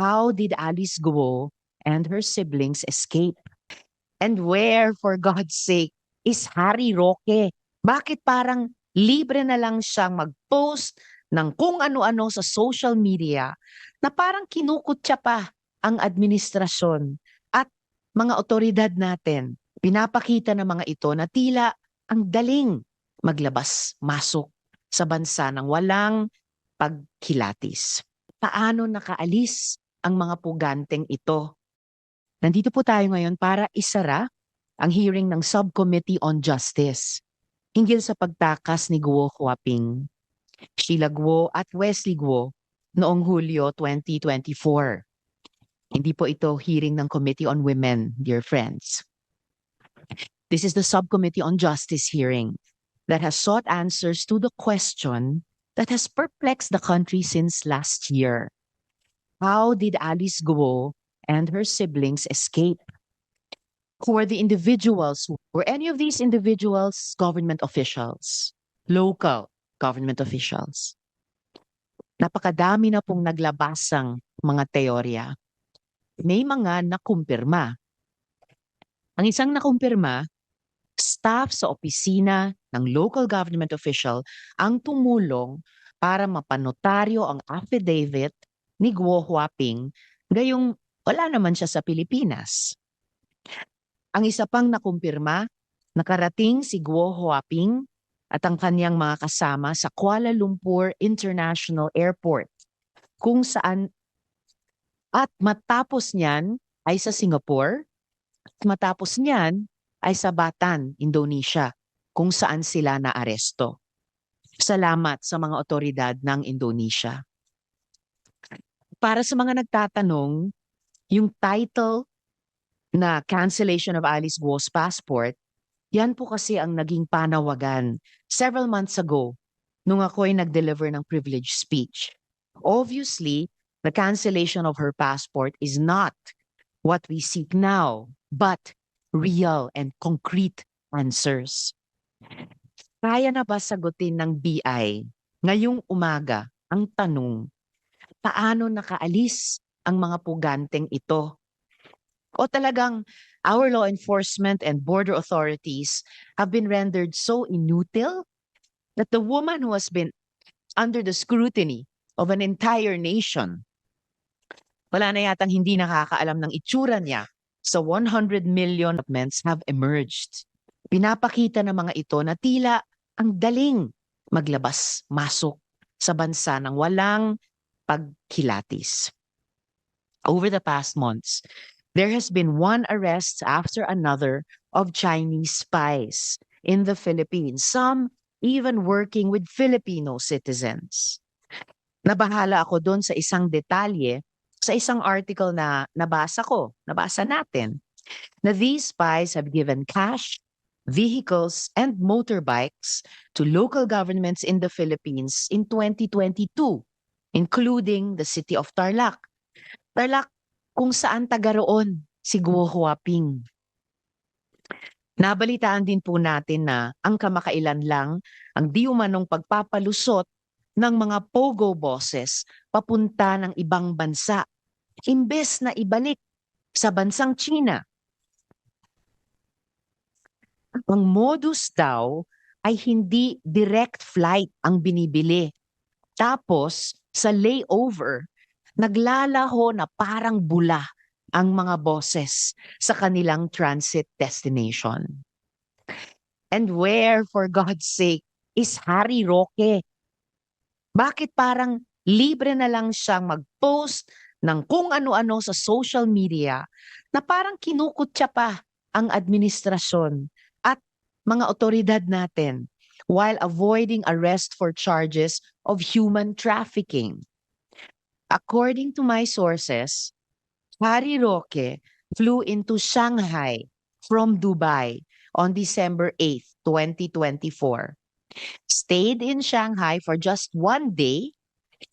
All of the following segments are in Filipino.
How did Alice Guo and her siblings escape? And where, for God's sake, is Harry Roque? Bakit parang libre na lang siyang mag-post ng kung ano-ano sa social media na parang kinukutya pa ang administrasyon at mga otoridad natin. Pinapakita ng mga ito na tila ang daling maglabas-masok sa bansa ng walang pagkilatis. Paano nakaalis ang mga puganteng ito? Nandito po tayo ngayon para isara ang hearing ng Subcommittee on Justice hinggil sa pagtakas ni Guo Huaping, Sheila Guo at Wesley Guo noong Hulyo 2024. Hindi po ito hearing ng Committee on Women, dear friends. This is the Subcommittee on Justice hearing that has sought answers to the question that has perplexed the country since last year. How did Alice Guo and her siblings escape? Who are the individuals? Were any of these individuals government officials, local government officials? Napakadami na pong naglabasang mga teorya. May mga nakumpirma. Ang isang nakumpirma, staff sa opisina ng local government official ang tumulong para mapanotaryo ang affidavit ni Guo Huaping gayong wala naman siya sa Pilipinas. Ang isa pang nakumpirma, nakarating si Guo Huaping at ang kanyang mga kasama sa Kuala Lumpur International Airport kung saan at matapos niyan ay sa Singapore at matapos niyan ay sa Batan, Indonesia kung saan sila naaresto. Salamat sa mga otoridad ng Indonesia. Para sa mga nagtatanong, yung title na cancellation of Alice Guo's passport, yan po kasi ang naging panawagan several months ago nung ako'y nag-deliver ng privilege speech. Obviously, the cancellation of her passport is not what we seek now, but real and concrete answers. Kaya na ba sagutin ng BI ngayong umaga ang tanong, paano nakaalis ang mga puganteng ito? O talagang our law enforcement and border authorities have been rendered so inutil that the woman who has been under the scrutiny of an entire nation, wala na yatang hindi nakakaalam ng itsura niya sa 100 million documents have emerged. Pinapakita ng mga ito na tila ang daling maglabas-masok sa bansa ng walang pagkilatis. Over the past months, there has been one arrest after another of Chinese spies in the Philippines, some even working with Filipino citizens. Nabahala ako doon sa isang detalye sa isang article na nabasa ko, nabasa natin, na these spies have given cash, vehicles, and motorbikes to local governments in the Philippines in 2022, including the city of Tarlac. Tarlac, kung saan taga si Guo Huaping. Nabalitaan din po natin na ang kamakailan lang ang di umanong pagpapalusot ng mga pogo bosses papunta ng ibang bansa imbes na ibalik sa bansang China. Ang modus daw ay hindi direct flight ang binibili. Tapos sa layover, naglalaho na parang bula ang mga bosses sa kanilang transit destination. And where, for God's sake, is Harry Roque? Bakit parang libre na lang siyang mag-post ng kung ano-ano sa social media na parang kinukutya pa ang administrasyon at mga otoridad natin while avoiding arrest for charges of human trafficking. According to my sources, Harry Roque flew into Shanghai from Dubai on December 8, 2024. Stayed in Shanghai for just one day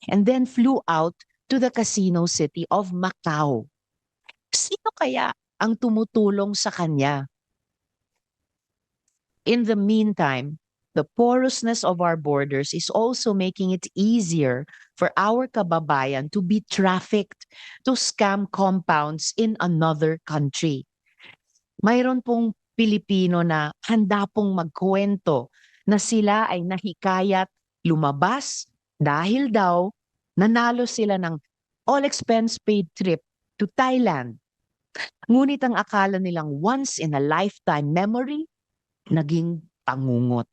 and then flew out to the casino city of Macau. Sino kaya ang tumutulong sa kanya? In the meantime, the porousness of our borders is also making it easier for our kababayan to be trafficked to scam compounds in another country. Mayroon pong Pilipino na handa pong magkwento na sila ay nahikayat lumabas dahil daw nanalo sila ng all expense paid trip to Thailand. Ngunit ang akala nilang once in a lifetime memory, naging pangungot.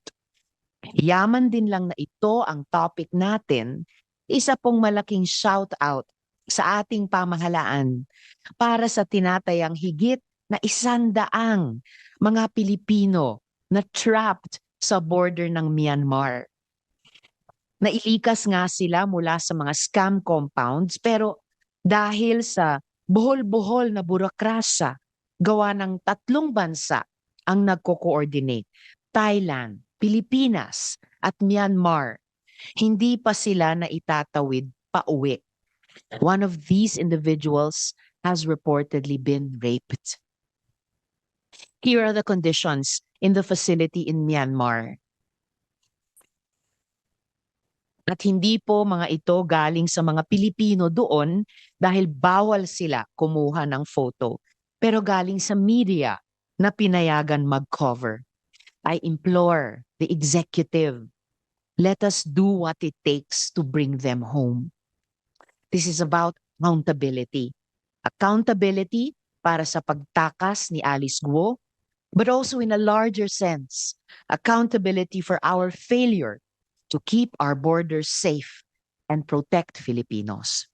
Yaman din lang na ito ang topic natin, isa pong malaking shout out sa ating pamahalaan para sa tinatayang higit na isandaang mga Pilipino na trapped sa border ng Myanmar. Nailikas nga sila mula sa mga scam compounds pero dahil sa buhol-buhol na burokrasya, gawa ng tatlong bansa ang nagko-coordinate. Thailand, Pilipinas at Myanmar. Hindi pa sila na itatawid pa uwi. One of these individuals has reportedly been raped. Here are the conditions in the facility in Myanmar. At hindi po mga ito galing sa mga Pilipino doon dahil bawal sila kumuha ng photo. Pero galing sa media na pinayagan mag-cover. I implore the executive, let us do what it takes to bring them home. This is about accountability. Accountability para sa pagtakas ni Alice Guo, but also in a larger sense, accountability for our failure to keep our borders safe and protect Filipinos.